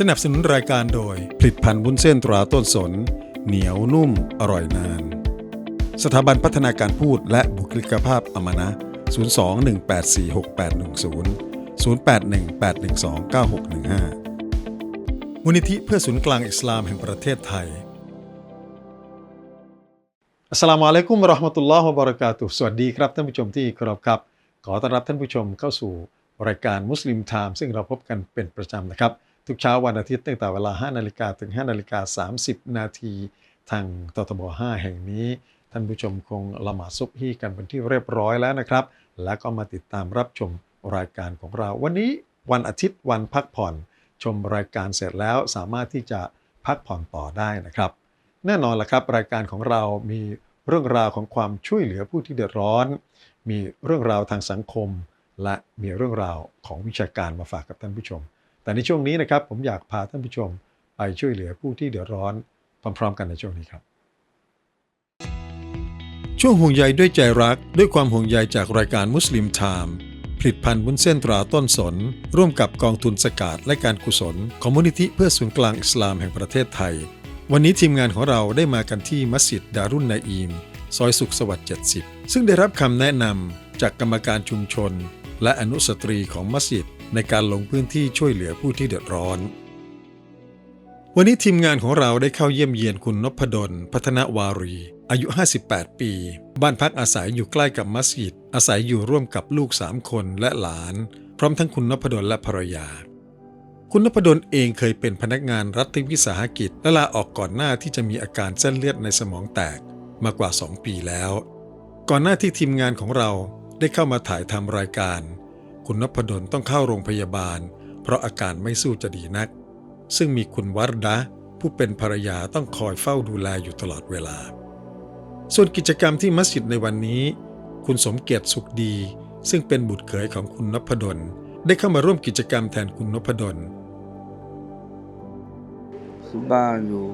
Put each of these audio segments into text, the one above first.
สนับสนุนรายการโดย ผลิตภัณฑ์วุ้นเส้นตราต้นสน เหนียวนุ่มอร่อยนาน สถาบันพัฒนาการพูดและบุคลิกภาพอมนะ 02-1846810 0818129615 มูลนิธิเพื่อศูนย์กลางอิสลามแห่งประเทศไทยอัสลามุอะลัยกุมราะห์มะตุลลอฮ์วะบะเรากาตุสวัสดีครับท่านผู้ชมที่เคารพครับ ขอต้อนรับท่านผู้ชมเข้าสู่รายการมุสลิมไทม์ซึ่งเราพบกันเป็นประจำนะครับ ทุกเช้าวันอาทิตย์ตั้งแต่เวลา 5 นาฬิกาถึง 5 นาฬิกา 30 นาทีทางตทบ 5 แห่งนี้ ท่านผู้ชมคงละหมาดซุบฮีกันเป็นที่เรียบร้อยแล้วนะครับ แล้วก็มาติดตามรับชมรายการของเรา วันนี้วันอาทิตย์วันพักผ่อน ชมรายการเสร็จแล้วสามารถที่จะพักผ่อนต่อได้นะครับ แน่นอนละครับ รายการของเรามีเรื่องราวของความช่วยเหลือผู้ที่เดือดร้อน มีเรื่องราวทางสังคม และมีเรื่องราวของวิชาการมาฝากกับท่านผู้ชม แต่ในช่วงนี้นะครับผมอยากพาท่านผู้ชมไปช่วยเหลือผู้ที่เดือดร้อนพร้อมๆกันในช่วงนี้ครับ ช่วงห่วงใยด้วยใจรักด้วยความห่วงใยจากรายการมุสลิมไทม์ผลิตภัณฑ์วุ้นเส้นตราต้นสน ร่วมกับกองทุนสกาดและการกุศลของมูลนิธิเพื่อศูนย์กลางอิสลามแห่งประเทศไทย วันนี้ทีมงานของเราได้มากันที่มัสยิดดารุนนาอีม ซอยสุขสวัสดิ์70 ซึ่งได้รับคำแนะนำจากกรรมการชุมชน และอนุสตรีของมัสยิด ในการลงพื้นที่ช่วยเหลือผู้ที่เดือดร้อน วันนี้ทีมงานของเราได้เข้าเยี่ยมเยียนคุณนพดล พัฒนวารี อายุ 58 ปี บ้านพักอาศัยอยู่ใกล้กับมัสยิด อาศัยอยู่ร่วมกับลูกสามคนและหลาน พร้อมทั้งคุณนพดลและภรรยา คุณนพดลเองเคยเป็นพนักงานรัฐวิสาหกิจและลาออกก่อนหน้าที่จะมีอาการเส้นเลือดในสมองแตกมากว่า 2 ปีแล้ว ก่อนหน้าที่ทีมงานของเราได้เข้ามาถ่ายทำรายการ คุณนพดลต้องเข้าโรงพยาบาล เพราะอาการไม่สู้จะดีนัก ซึ่งมีคุณวรดะผู้เป็นภรรยาต้องคอยเฝ้าดูแลอยู่ตลอดเวลา ส่วนกิจกรรมที่มัสยิดในวันนี้ คุณสมเกียรติสุขดี ซึ่งเป็นบุตรเขยของคุณนพดลได้เข้ามาร่วมกิจกรรมแทนคุณนพดลที่บ้านอยู่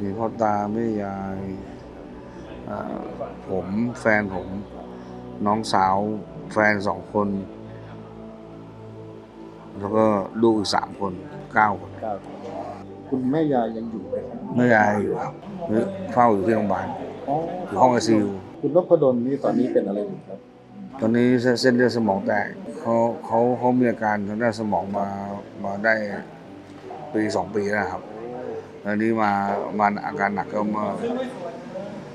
มีพ่อตาแม่ยายผมแฟนผม น้องสาว แฟนสองคน แล้วก็ลูกอีกสามคนเก้าคนคุณแม่ยายยังอยู่ไหมครับแม่ยายอยู่ครับเฝ้าอยู่ที่โรงพยาบาลอ๋ออยู่ห้องไอซียูคุณนพดลนี่ตอนนี้เป็นอะไรอยู่ครับ ตอนนี้เส้นเลือดสมองแตกเขาเขาเขามีอาการทางด้านสมองมามาได้ปีสองปีแล้วครับตอนนี้มามาอาการหนักก็เมื่อ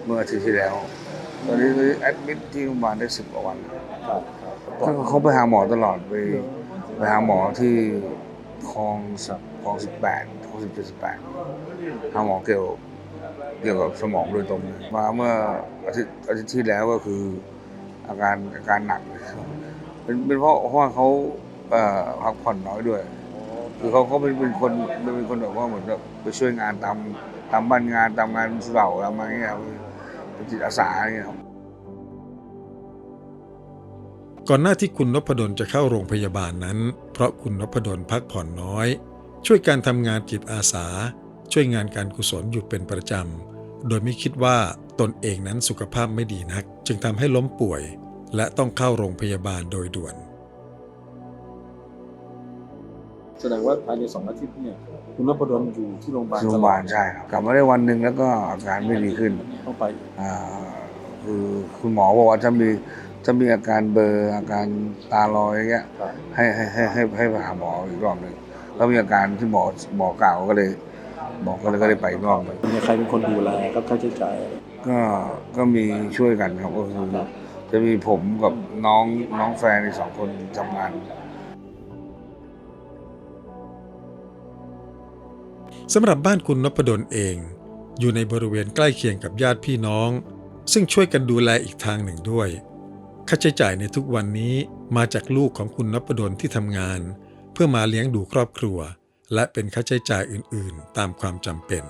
เมื่ออาทิตย์ที่แล้ว ตอนนี้แอดมิดที่โรงพยาบาลได้สิบกว่าวันครับเขาเขาไปหาหมอตลอดไปไป หาหมอที่คลองสิบคลองสิบแปดคลองสิบเจ็ดสิบแปดหาหมอเกี่ยวเกี่ยวกับสมองโดยตรงเลยมาเมื่ออาทิตย์อาทิตย์ที่แล้วก็คืออาการอาการหนักเป็นเป็นเพราะเพราะว่าเขาพักผ่อนน้อยด้วย คือเขาเขาเป็นเป็นคนเป็นคนแบบว่าเหมือนแบบไปช่วยงานตามตามบ้านงานตามงานสุเหร่าตามอะไรเงี้ยเป็นจิตอาสาอะไรเงี้ยครับ ก่อนหน้าที่คุณนพดลจะเข้าโรงพยาบาลนั้น เพราะคุณนพดลพักผ่อนน้อย ช่วยการทำงานจิตอาสา ช่วยงานการกุศลอยู่เป็นประจำ โดยไม่คิดว่าตนเองนั้นสุขภาพไม่ดีนัก จึงทำให้ล้มป่วย และต้องเข้าโรงพยาบาลโดยด่วน แสดงว่าภายในสองอาทิตย์เนี่ยคุณนพดลอยู่ที่โรงพยาบาลโรงพยาบาลใช่ครับกลับมาได้วันหนึ่งแล้วก็อาการไม่ดีขึ้นต้องไปอ่าคือคุณหมอบอกว่าถ้ามี ถ้ามีอาการเบลอร์อาการตาลอยอย่างเงี้ยครับให้ให้ให้ให้ให้ไปหาหมออีกรอบหนึ่งแล้วมีอาการที่หมอหมอกล่าวก็เลยหมอก็เลยก็เลยไปอีกรอบหนึ่งมีใครเป็นคนดูแลครับค่าใช้จ่ายก็ก็มีช่วยกันครับก็คือจะมีผมกับน้องน้องแฟนอีกสองคนทำงานสำหรับบ้านคุณนพดลเอง อยู่ในบริเวณใกล้เคียงกับญาติพี่น้อง ซึ่งช่วยกันดูแลอีกทางหนึ่งด้วย ค่าใช้จ่ายในทุกวันนี้มาจากลูกของคุณนพดลที่ทำงาน เพื่อมาเลี้ยงดูครอบครัว และเป็นค่าใช้จ่ายอื่น ๆ ตามความจำเป็น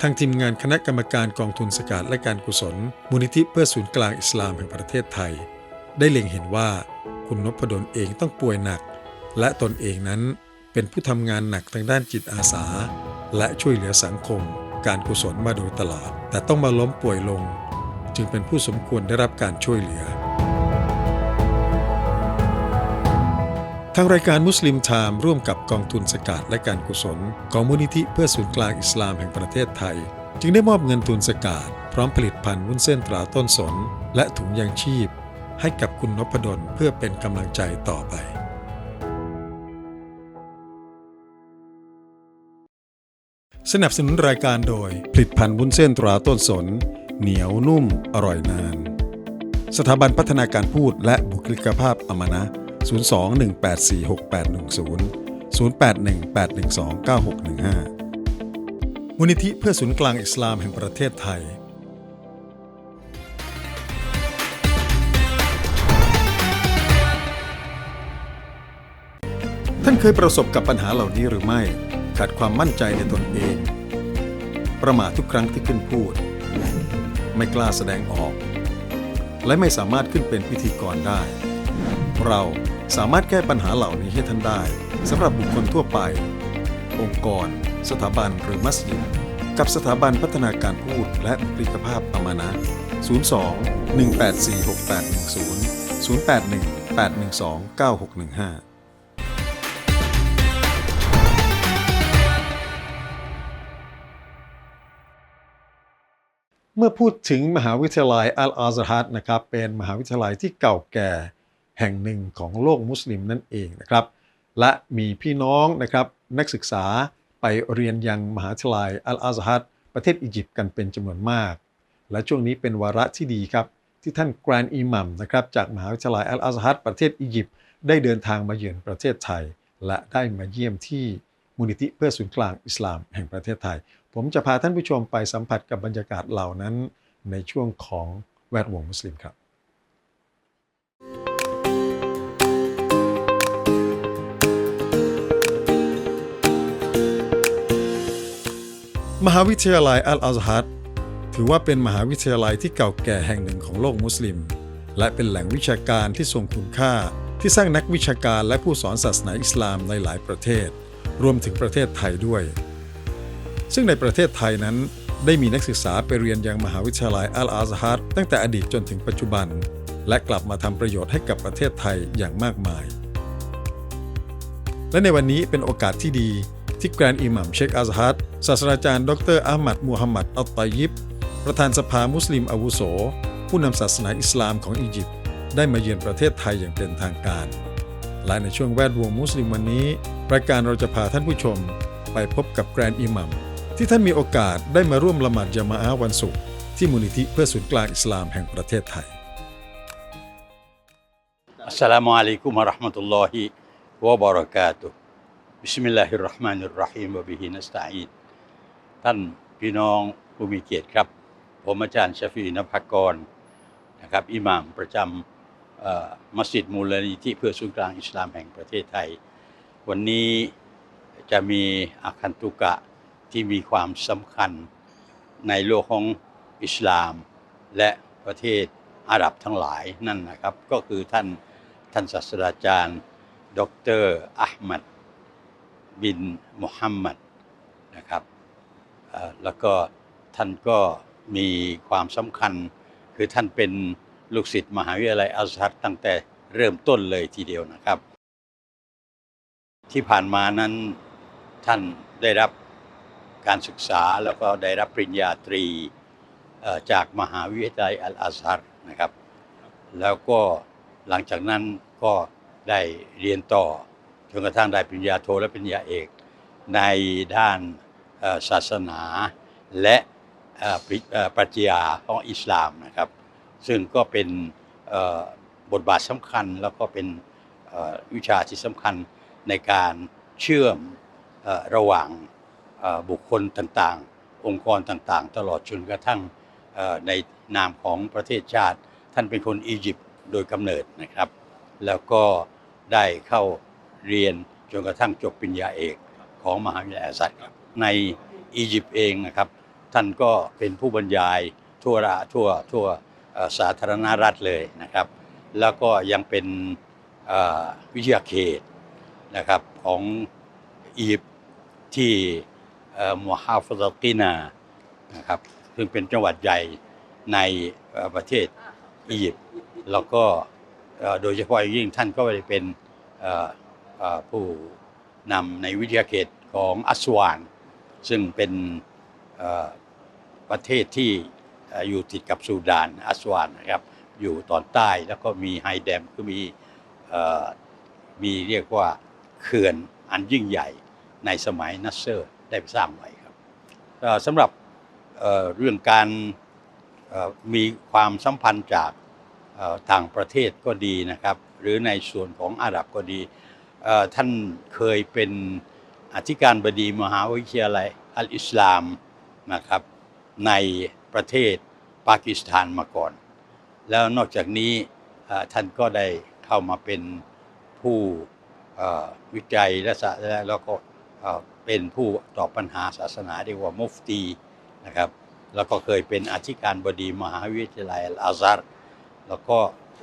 ทางทีมงานคณะกรรมการกองทุนสกาดและการกุศล มูลนิธิเพื่อศูนย์กลางอิสลามแห่งประเทศไทย ได้เล็งเห็นว่าคุณนพดลเองต้องป่วยหนัก และตนเองนั้นเป็นผู้ทำงานหนักทางด้านจิตอาสา และช่วยเหลือสังคม การกุศลมาโดยตลอด แต่ต้องมาล้มป่วยลง จึงเป็นผู้สมควรได้รับการช่วยเหลือ ทางรายการมุสลิมไทม์ร่วมกับกองทุนสกาดและการกุศล ของมูลนิธิเพื่อศูนย์กลางอิสลามแห่งประเทศไทย จึงได้มอบเงินทุนสกาดพร้อมผลิตภัณฑ์วุ้นเส้นตราต้นสน และถุงยางชีพ ให้กับคุณนพดลเพื่อเป็นกำลังใจต่อไปสนับสนุนรายการโดยผลิตภัณฑ์วุ้นเส้นตราต้นสน เหนียวนุ่มอร่อยนาน สถาบันพัฒนาการพูดและบุคลิกภาพอมนะ 02-1846810 0818129615 มูลนิธิเพื่อศูนย์กลางอิสลามแห่งประเทศไทยท่านเคยประสบกับปัญหาเหล่านี้หรือไม่ ขาดความมั่นใจในตนเอง ประมาททุกครั้งที่ขึ้นพูด ไม่กล้าแสดงออก และไม่สามารถขึ้นเป็นพิธีกรได้ เราสามารถแก้ปัญหาเหล่านี้ให้ท่านได้สำหรับบุคคลทั่วไป องค์กร สถาบันหรือมัสยิดกับสถาบันพัฒนาการพูดและบุคลิกภาพอมานะ 02 184 6810 081 812 9615 เมื่อพูดถึงมหาวิทยาลัยอัลอาซฮัดนะครับเป็นมหาวิทยาลัยที่เก่าแก่แห่งหนึ่งของโลกมุสลิมนั่นเองนะครับ และมีพี่น้องนะครับนักศึกษาไปเรียนยังมหาวิทยาลัยอัลอาซฮัดประเทศอียิปต์กันเป็นจำนวนมาก และช่วงนี้เป็นวาระที่ดีครับ ที่ท่านแกรนอิหมัมนะครับจากมหาวิทยาลัยอัลอาซฮัดประเทศอียิปต์ได้เดินทางมาเยือนประเทศไทย และได้มาเยี่ยมที่มูลนิธิเพื่อศูนย์กลางอิสลามแห่งประเทศไทย ผมจะพาท่านผู้ชมไปสัมผัสกับบรรยากาศเหล่านั้น ในช่วงของแวดวงมุสลิมครับ มหาวิทยาลัยอัลอาซฮัดถือว่าเป็นมหาวิทยาลัยที่เก่าแก่แห่งหนึ่งของโลกมุสลิม และเป็นแหล่งวิชาการที่ทรงคุณค่าที่สร้างนักวิชาการและผู้สอนศาสนาอิสลามในหลายประเทศ รวมถึงประเทศไทยด้วย ซึ่งในประเทศไทยนั้นได้มีนักศึกษาไปเรียนยังมหาวิทยาลัยอัลอาซฮัดตั้งแต่อดีตจนถึงปัจจุบัน และกลับมาทำประโยชน์ให้กับประเทศไทยอย่างมากมาย และในวันนี้เป็นโอกาสที่ดีที่แกรนอิหมัมเชคอาซฮัดศาสตราจารย์ ดรอามัดมูฮัมหมัดอัลตอยิบ ประธานสภามุสลิมอาวุโส ผู้นำศาสนาอิสลามของอียิปต์ได้มาเยือนประเทศไทยอย่างเป็นทางการ และในช่วงแวดวงมุสลิมวันนี้ รายการเราจะพาท่านผู้ชม ไปพบกับแกรนอิหมัม ที่ท่านมีโอกาสได้มาร่วมละหมาดยามาอาวันศุกร์ที่มูลนิธิเพื่อศูนย์กลางอิสลามแห่งประเทศไทยอัสลามุอะลัยกุมะราะห์มะตุลลอฮิวะบะเราะกาตุบิสมิลลาฮิรเราะห์มานิรเราะฮีมวะบิฮินัสตะอีนท่านพี่น้องผู้มีเกียรติครับ ผมอาจารย์ชฟีนภักกรนะครับอิหม่ามประจำมัสยิดมูลนิธิเพื่อศูนย์กลางอิสลามแห่งประเทศไทย วันนี้จะมีอาคันตุกะ ที่มีความสำคัญในโลกของอิสลาม และประเทศอาหรับทั้งหลายนั่นนะครับ ก็คือท่านท่านศาสตราจารย์ ดรอัลมัดบินมุฮัมมัดนะครับแล้วก็ท่านก็มีความสำคัญ คือท่านเป็นลูกศิษย์มหาวิทยาลัยอัลซัดตั้งแต่เริ่มต้นเลยทีเดียวนะครับ ที่ผ่านมานั้นท่านได้รับ การศึกษาแล้วก็ได้รับปริญญาตรีจากมหาวิทยาลัยอัลอาซัดนะครับ แล้วก็หลังจากนั้นก็ได้เรียนต่อจนกระทั่งได้ปริญญาโทและปริญญาเอก ในด้านศาสนาและปร,ปรัชญาของอิสลามนะครับ ซึ่งก็เป็นบทบาทสำคัญแล้วก็เป็นวิชาที่สำคัญในการเชื่อมอระหว่าง บุคคลต่างๆ องค์กรต่างๆ ตลอดจนกระทั่งในนามของประเทศชาติ ท่านเป็นคนอียิปต์โดยกำเนิดนะครับ แล้วก็ได้เข้าเรียนจนกระทั่งจบปริญญาเอกของมหาวิทยาลัยอาซัดครับในอียิปต์เองนะครับ ท่านก็เป็นผู้บรรยายทั่วราทั่วทั่วสาธารณรัฐเลยนะครับ แล้วก็ยังเป็นวิทยาเขตนะครับของอียิปต์ที่ มูฮาฟซาตินานะครับซึ่งเป็นจังหวัดใหญ่ในประเทศอียิปต์แล้วก็โดยเฉพาะอย่างยิ่งท่านก็ได้เป็นผู้นำในวิทยาเขตของอัสวาน ซึ่งเป็นประเทศที่อยู่ติดกับซูดานอัสวานนะครับอยู่ตอนใต้แล้วก็มีไฮแดมก็มีมีเรียกว่าเขื่อนอันยิ่งใหญ่ในสมัยนัสเซอร์ ได้สร้างไว้ครับสำหรับเเรื่องการมีความสัมพันธ์จากต่างประเทศก็ดีนะครับ หรือในส่วนของอาหรับก็ดี ท่านเคยเป็นอธิการบดีมหาวิทยาลัยอัลอิสลามนะครับในประเทศปากีสถานมาก่อน แล้วนอกจากนี้ท่านก็ได้เข้ามาเป็นผู้วิจัยและและแล้วก็ เป็นผู้ตอบปัญหาศาสนาเรียกว่ามุฟตีนะครับ แล้วก็เคยเป็นอธิการบดีมหาวิทยาลัยอัลอาซัรแล้วก็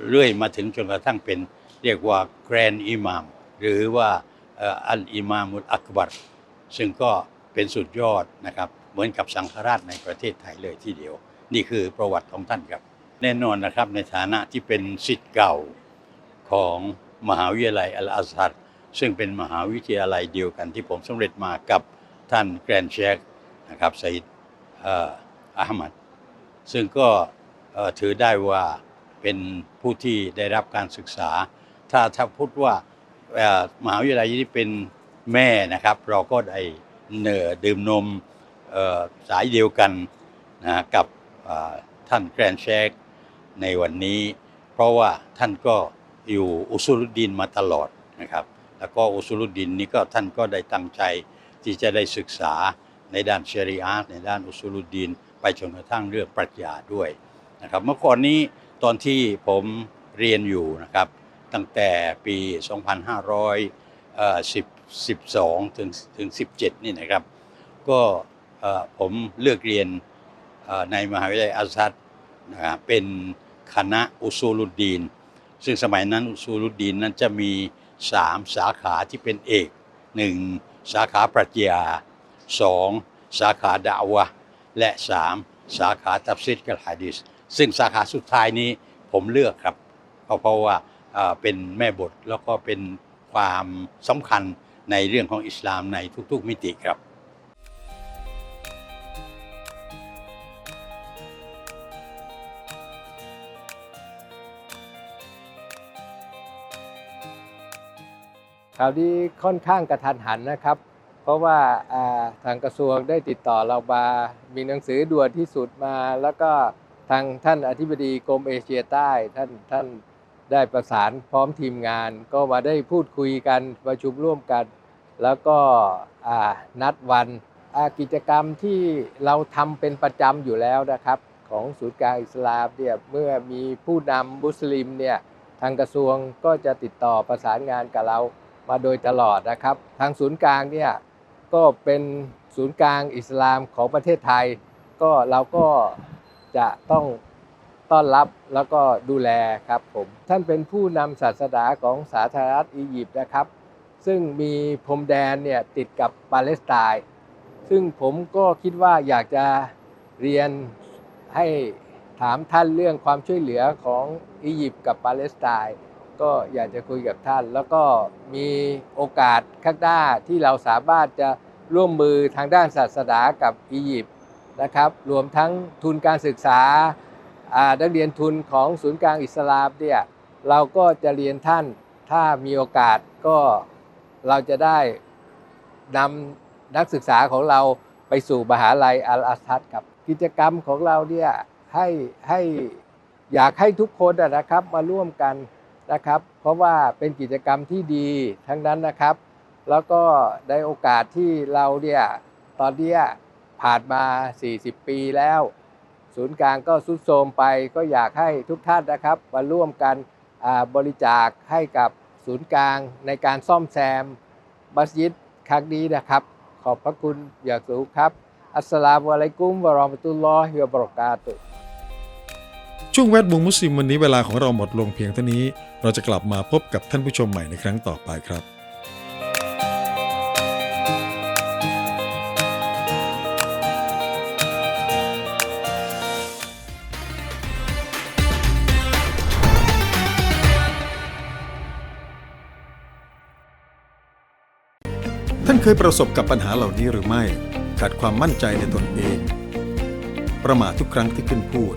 เรื่อยมาถึงจนกระทั่งเป็นเรียกว่าแกรนอิหมาม หรือว่าอัลอิมามุลอักบัรซึ่งก็เป็นสุดยอดนะครับ เหมือนกับสังฆราชในประเทศไทยเลยทีเดียว นี่คือประวัติของท่านครับ แน่นอนนะครับในฐานะที่เป็นสิทธิ์เก่าของมหาวิทยาลัยอัลอาซัร ซึ่งเป็นมหาวิทยาลัยเดียวกันที่ผมสำเร็จมากับท่านแกรนเชคนะครับไซด์อาหมัด ซึ่งก็ถือได้ว่าเป็นผู้ที่ได้รับการศึกษา ถ้าถ้าพูดว่ามหาวิทยาลัยนี้เป็นแม่นะครับ เราก็ได้เนอดื่มนมสายเดียวกันนะกับท่านแกรนเชคในวันนี้ เพราะว่าท่านก็อยู่อุสุรุดินมาตลอดนะครับ แล้วก็อุสุรุดินนี้ก็ท่านก็ได้ตั้งใจที่จะได้ศึกษาในด้านเชริอะห์ในด้านอุสุรุดิน ไปจนกระทั่งเรื่องปรัชญาด้วยนะครับ เมื่อก่อนนี้ตอนที่ผมเรียนอยู่นะครับ ตั้งแต่ปี 2512 ถึงถึง 17 นี่นะครับ ก็ผมเลือกเรียนในมหาวิทยาลัยอาซัดนะครับเป็นคณะอุซูลุดดีน ซึ่งสมัยนั้นอุซูลุดดีนนั้นจะมี สามสาขาที่เป็นเอกหนึ่งสาขาปรัชญาสองสาขาดาวะและสามสาขาตับซิดกับฮะดิษซึ่งสาขาสุดท้ายนี้ผมเลือกครับ เพราะเพราะว่าเป็นแม่บทแล้วก็เป็นความสำคัญในเรื่องของอิสลามในทุกๆมิติครับ ข่าวนี้ค่อนข้างกระทันหันนะครับ เพราะว่าทางกระทรวงได้ติดต่อเรามามีหนังสือด่วนที่สุดมา แล้วก็ทางท่านอธิบดีกรมเอเชียใต้ท่านท่านได้ประสานพร้อมทีมงาน ก็มาได้พูดคุยกันประชุมร่วมกัน แล้วก็นัดวันกิจกรรมที่เราทำเป็นประจำอยู่แล้วนะครับ ของศูนย์กลางอิสลามเนี่ยเมื่อมีผู้นำมุสลิมเนี่ยทางกระทรวงก็จะติดต่อประสานงานกับเรา มาโดยตลอดนะครับ ทางศูนย์กลางเนี่ยก็เป็นศูนย์กลางอิสลามของประเทศไทย ก็เราก็จะต้องต้อนรับแล้วก็ดูแลครับผมท่านเป็นผู้นำศาสนาของสาธารณรัฐอียิปต์นะครับ ซึ่งมีพรมแดนเนี่ยติดกับปาเลสไตน์ซึ่งผมก็คิดว่าอยากจะเรียนให้ถามท่านเรื่องความช่วยเหลือของอียิปต์กับปาเลสไตน์ก็อยากจะคุยกับท่านแล้วก็ มีโอกาสข้างหน้าที่เราสามารถจะร่วมมือทางด้านศาสนากับอียิปต์นะครับ รวมทั้งทุนการศึกษาอ่านักเรียนทุนของศูนย์กลางอิสลามเนี่ยเราก็จะเรียนท่านถ้ามีโอกาสก็เราจะได้นำนักศึกษาของเราไปสู่มหาลัยอัลอาซัดครับกิจกรรมของเราเนี่ยให้ให้อยากให้ทุกคนนะครับมาร่วมกัน นะครับ เพราะว่าเป็นกิจกรรมที่ดีทั้งนั้นนะครับ แล้วก็ในโอกาสที่เราเนี่ยตอนเนี้ยผ่านมา 40 ปีแล้ว ศูนย์กลางก็สุดโทรมไปก็อยากให้ทุกท่านนะครับ มาร่วมกันบริจาคให้กับศูนย์กลางในการซ่อมแซมมัสยิดครั้งนี้นะครับ ขอบพระคุณอย่างสูงครับ อัสสลามุอะลัยกุมวะรอมะตุลลอฮิวะบราะกาตุ ช่วงแวดวงมุสลิมวันนี้เวลาของเราหมดลงเพียงเท่านี้ เราจะกลับมาพบกับท่านผู้ชมใหม่ในครั้งต่อไปครับท่านเคยประสบกับปัญหาเหล่านี้หรือไม่ ขาดความมั่นใจในตนเอง ประมาททุกครั้งที่ขึ้นพูด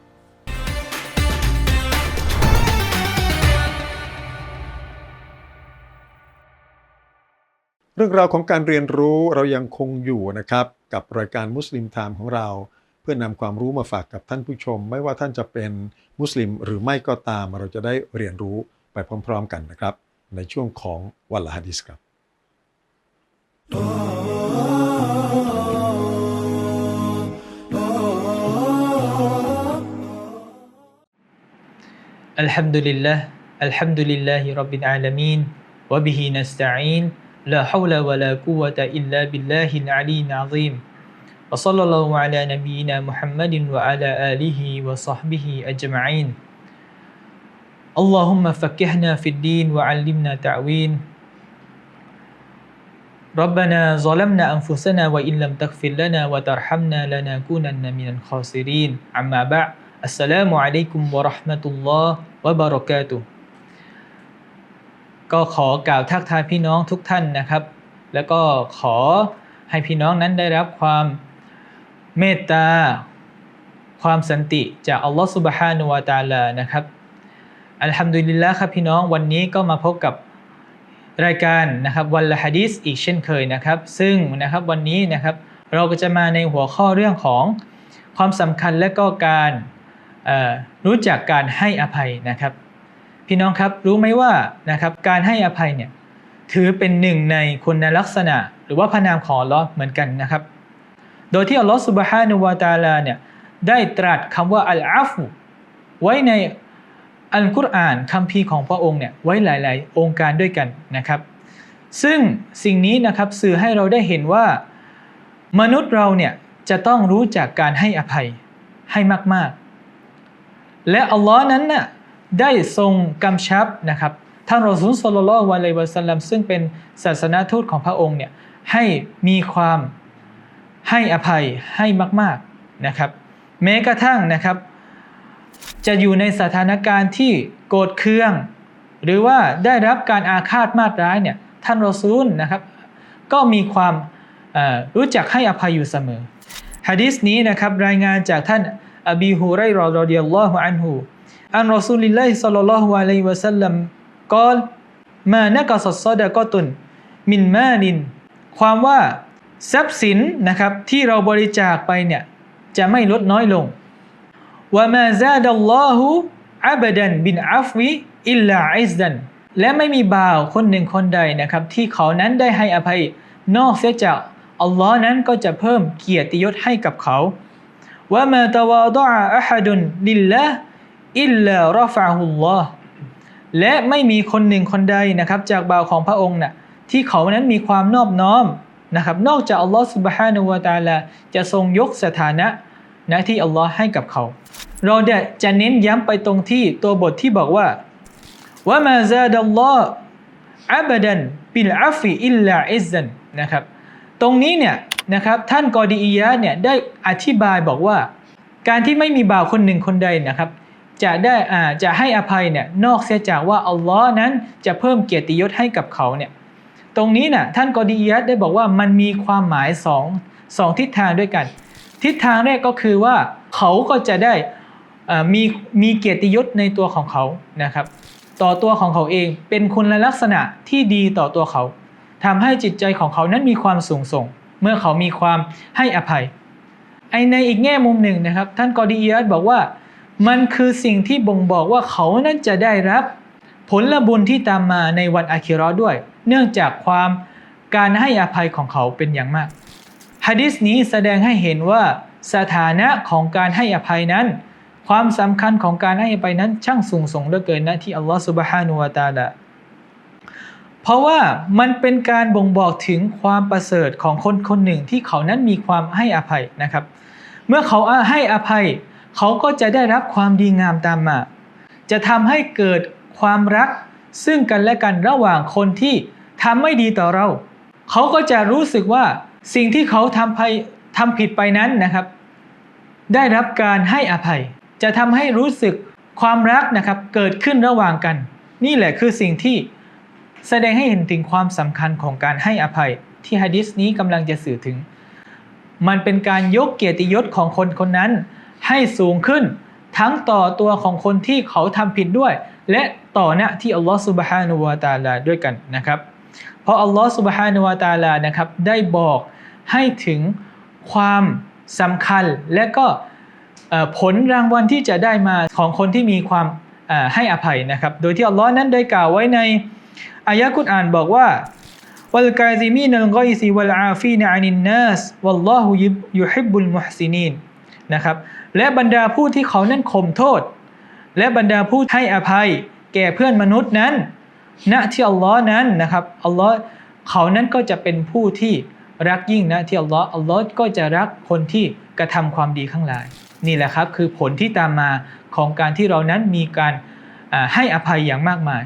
รื่องราวของการเรียนรู้เรายังคงอยู่นะครับ กับรายการมุสลิมไทม์ของเรา เพื่อนำความรู้มาฝากกับท่านผู้ชม ไม่ว่าท่านจะเป็นมุสลิมหรือไม่ก็ตาม เราจะได้เรียนรู้ไปพร้อม ๆ กันนะครับ ในช่วงของวันละฮะดิษครับ الحمد لله الحمد لله رب العالمين وبه نستعين لا حول ولا قوة إلا بالله العلي العظيم. وصلى الله على نبينا محمد وعلى آله وصحبه أجمعين. اللهم فكهنا في الدين وعلمنا تعوين ربنا ظلمنا أنفسنا وإن لم تغفر لنا وترحمنا لنكونن من الخاسرين. أما بعد السلام عليكم ورحمة الله وبركاته. ก็ขอกล่าวทักทายพี่น้องทุกท่านนะครับ แล้วก็ขอให้พี่น้องนั้นได้รับความเมตตา ความสันติจากอัลลอฮฺสุบฮานุวาตาลานะครับอัลฮัมดุลิลละครับพี่น้องวันนี้ก็มาพบกับรายการนะครับวันละฮะดีษอีกเช่นเคยนะครับ ซึ่งนะครับวันนี้นะครับเราก็จะมาในหัวข้อเรื่องของความสำคัญและก็การรู้จักการให้อภัยนะครับ พี่น้องครับรู้ไหมว่านะครับการให้อภัยเนี่ยถือเป็นหนึ่งในคุณลักษณะ หรือว่าพระนามของอัลลอฮ์เหมือนกันนะครับ โดยที่อัลลอฮ์สุบฮานุวาตาลาเนี่ยได้ตรัสคำว่าอัลอาฟูไว้ในอัลกุรอานคัมภีร์ของพระองค์เนี่ยไว้หลาย ๆ องค์การด้วยกันนะครับ ซึ่งสิ่งนี้นะครับสื่อให้เราได้เห็นว่า มนุษย์เราเนี่ยจะต้องรู้จักการให้อภัยให้มาก ๆ และอัลลอฮ์นั้นน่ะ ได้ทรงกำชับนะครับท่านรอซูลสลลัลลอฮุอะลัยวะสัลลัมซึ่งเป็นศาสนาทูตของพระองค์เนี่ยให้มีความให้อภัยให้มากๆนะครับ แม้กระทั่งนะครับ จะอยู่ในสถานการณ์ที่โกรธเคือง หรือว่าได้รับการอาฆาตมาตร้ายเนี่ยท่านรอซูลนะครับ ก็มีความรู้จักให้อภัยอยู่เสมอฮะดิษนี้นะครับรายงานจากท่านอบีฮูไรรอรอดิยัลลอฮุอันฮู อันรอซูลิลลาฮิศ็อลลัลลอฮุอะลัยฮิวะสัลลัมกอลมานะกะซัสซอดะกอตุนมินมานิน ความว่าทรัพย์สินนะครับที่เราบริจาคไปเนี่ยจะไม่ลดน้อยลงวะมาซาดัลลอฮุอับดันบินอัฟวิอิลลาอิซดันและไม่มีบ่าวคนหนึ่งคนใดนะครับ ที่เขานั้นได้ให้อภัยนอกเสียจากอัลลอฮ์นั้นก็จะเพิ่มเกียรติยศให้กับเขาวะมาตวาดะอะฮัดุนลิลละ อิลลารอฟาหุลลอฮ์และไม่มีคนหนึ่งคนใดนะครับ จากบ่าวของพระองค์นะ่ะที่เขานั้นมีความนอบน้อมนะครับ นอกจากอัลลอฮ์สุบฮานุวาตาลาจะทรงยกสถานะนะที่อัลลอฮ์ให้กับเขา เราเนี่ยจะเน้นย้ำไปตรงที่ตัวบทที่บอกว่าว่ามาซาดัลลอฮ์อับดันบิลอาฟีอิลลาอิซันนะครับ ตรงนี้เนี่ยนะครับท่านกอดีอียะเนี่ยได้อธิบายบอกว่า การที่ไม่มีบ่าวคนหนึ่งคนใดนะครับ จะได้อ่าจะให้อภัยเนี่ยนอกเสียจากว่าอัลลอฮ์นั้นจะเพิ่มเกียรติยศให้กับเขาเนี่ยตรงนี้น่ะท่านกอดียะห์ได้บอกว่ามันมีความหมายสองสองทิศทางด้วยกัน ทิศทางแรกก็คือว่าเขาก็จะได้อ่อมีมีเกียรติยศในตัวของเขานะครับ ต่อตัวของเขาเองเป็นคุณลักษณะที่ดีต่อตัวเขาทำให้จิตใจของเขานั้นมีความสูงส่ง เมื่อเขามีความให้อภัยไอในอีกแง่มุมหนึ่งนะครับ ท่านกอดียัดบอกว่า มันคือสิ่งที่บ่งบอกว่าเขานั้นจะได้รับผลบุญที่ตามมาในวันอาคิราะห์ด้วย เนื่องจากความการให้อภัยของเขาเป็นอย่างมากฮะดิษนี้แสดงให้เห็นว่าสถานะของการให้อภัยนั้น ความสำคัญของการให้อภัยนั้นช่างสูงส่งเหลือเกินนะที่อัลลอฮฺสุบฮานุวะตาลาเพราะว่ามันเป็นการบ่งบอกถึงความประเสริฐของคนคนหนึ่งที่เขานั้นมีความให้อภัยนะครับ เมื่อเขาให้อภัย เขาก็จะได้รับความดีงามตามมา จะทำให้เกิดความรักซึ่งกันและกันระหว่างคนที่ทำไม่ดีต่อเรา เขาก็จะรู้สึกว่าสิ่งที่เขาทำไปทำผิดไปนั้นนะครับ ได้รับการให้อภัย จะทำให้รู้สึกความรักนะครับเกิดขึ้นระหว่างกัน นี่แหละคือสิ่งที่แสดงให้เห็นถึงความสำคัญของการให้อภัย ที่ฮะดิษนี้กำลังจะสื่อถึง มันเป็นการยกเกียรติยศของคนคนนั้น ให้สูงขึ้น ทั้งต่อตัวของคนที่เขาทำผิดด้วย และต่อหน้าที่อัลลอฮฺสุบฮานุวาตาลาด้วยกันนะครับ เพราะอัลลอฮฺสุบฮานุวาตาลานะครับได้บอกให้ถึงความสำคัญและก็เอ่อผลรางวัลที่จะได้มาของคนที่มีความเอ่อให้อภัยนะครับ โดยที่อัลลอฮ์นั้นได้กล่าวไว้ในอายะกุรอานบอกว่า والكاظمين الغيظ والعافين عن الناس والله يحب المحسنين นะครับ และบรรดาผู้ที่เขานั้นข่มโทษ และบรรดาผู้ให้อภัย แก่เพื่อนมนุษย์นั้น ณที่อัลลอฮ์นั้นนะครับอัลลอฮ์เขานั้นก็จะเป็นผู้ที่รักยิ่งนะที่อัลลอฮ์อัลลอฮ์ก็จะรักคนที่กระทำความดีข้างหลาย นี่แหละครับคือผลที่ตามมาของการที่เรานั้นมีการให้อภัยอย่างมากมาย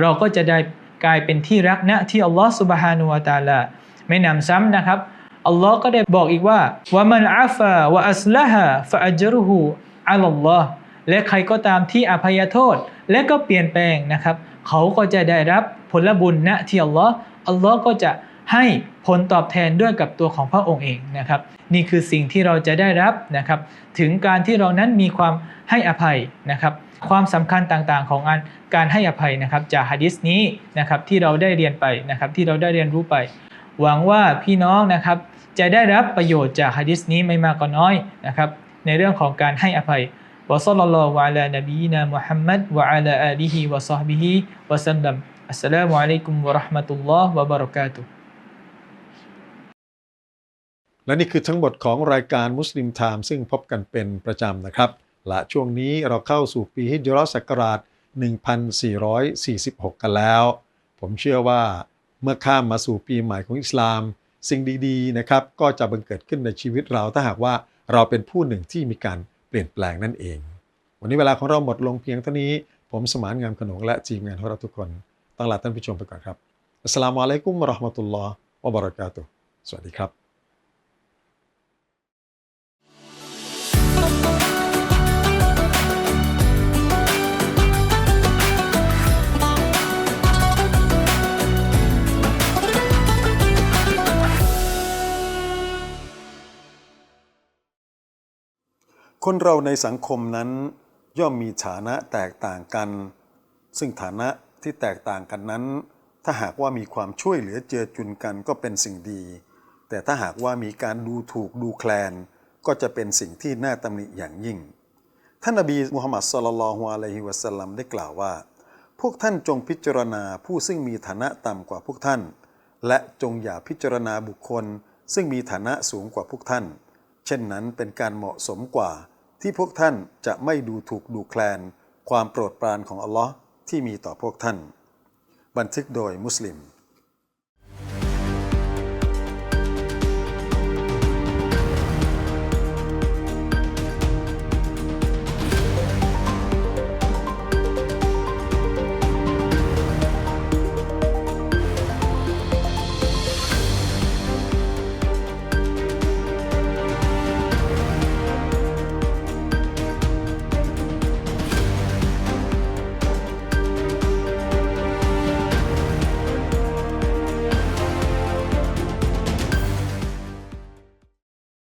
เราก็จะได้กลายเป็นที่รักนะที่อัลลอฮ์สุบฮานุวะตาลาไม่นำซ้ำนะครับ อัลลอฮ์ก็ได้บอกอีกว่าว่ามันอาฟาวะอัสละฮะฟะอัจรุฮูอัลลอฮ์และใครก็ตามที่อภัยโทษ และก็เปลี่ยนแปลงนะครับ เขาก็จะได้รับผลบุญณที่อัลลอฮ์อัลลอฮ์ก็จะให้ผลตอบแทนด้วยกับตัวของพระองค์เองนะครับ นี่คือสิ่งที่เราจะได้รับนะครับ ถึงการที่เรานั้นมีความให้อภัยนะครับ ความสำคัญต่างๆ ของการการให้อภัยนะครับ จากฮะดิษนี้นะครับที่เราได้เรียนไปนะครับที่เราได้เรียนรู้ไป หวังว่าพี่น้องนะครับ จะได้รับประโยชน์จากฮะดิษนี้ไม่มากก็น้อยนะครับในเรื่องของการให้อภัยวะซัลลัลลอฮุอะลานบีนามุฮัมมัดวะอะลาอาลีฮิวะซอฮบิฮิวะสัลลัมอัสสลามุอะลัยกุมวะราะห์มะตุลลอฮ์วะบะเราะกาตุและนี่คือทั้งหมดของรายการมุสลิมไทม์ซึ่งพบกันเป็นประจำนะครับ และช่วงนี้เราเข้าสู่ปีฮิจรัสศักราช 1446 กันแล้ว ผมเชื่อว่าเมื่อข้ามมาสู่ปีใหม่ของอิสลาม สิ่งดีๆนะครับก็จะบังเกิดขึ้นในชีวิตเราถ้าหากว่าเราเป็นผู้หนึ่งที่มีการเปลี่ยนแปลงนั่นเอง วันนี้เวลาของเราหมดลงเพียงเท่านี้ ผมสมานงามขนงและทีมงานของเราทุกคนต้องลาท่านผู้ชมไปก่อนครับอัสสลามุอะลัยกุมรอห์มะตุลลอฮ์วะบะเราะกาตุสวัสดีครับ คนเราในสังคมนั้น ย่อมมีฐานะแตกต่างกัน ซึ่งฐานะที่แตกต่างกันนั้น ถ้าหากว่ามีความช่วยเหลือเจือจุนกันก็เป็นสิ่งดี แต่ถ้าหากว่ามีการดูถูกดูแคลน ก็จะเป็นสิ่งที่น่าตำหนิอย่างยิ่ง ท่านนบีมุฮัมมัดสลลัลฮุอะลัยฮิวะสัลลัมได้กล่าวว่า พวกท่านจงพิจารณาผู้ซึ่งมีฐานะต่ำกว่าพวกท่าน และจงอย่าพิจารณาบุคคล ซึ่งมีฐานะสูงกว่าพวกท่าน เช่นนั้นเป็นการเหมาะสมกว่า ที่พวกท่านจะไม่ดูถูกดูแคลน ความโปรดปรานของอัลลอฮ์ที่มีต่อพวกท่าน บันทึกโดยมุสลิม